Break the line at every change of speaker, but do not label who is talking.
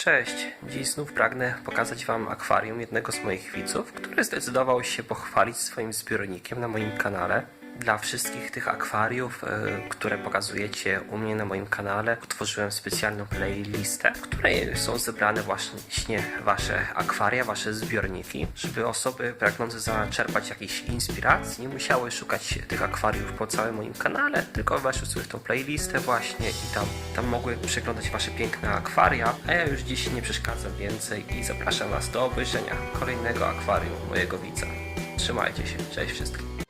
Cześć, dziś znów pragnę pokazać Wam akwarium jednego z moich widzów, który zdecydował się pochwalić swoim zbiornikiem na moim kanale. Dla wszystkich tych akwariów, e, które pokazujecie u mnie na moim kanale, utworzyłem specjalną playlistę, w której są zebrane właśnie Wasze akwaria, Wasze zbiorniki, żeby osoby pragnące zaczerpać jakiejś inspiracji nie musiały szukać tych akwariów po całym moim kanale, tylko weszły sobie w tą playlistę właśnie i tam, tam mogły przeglądać Wasze piękne akwaria, a ja już dziś nie przeszkadzam więcej i zapraszam Was do obejrzenia kolejnego akwarium mojego widza. Trzymajcie się, cześć wszystkim.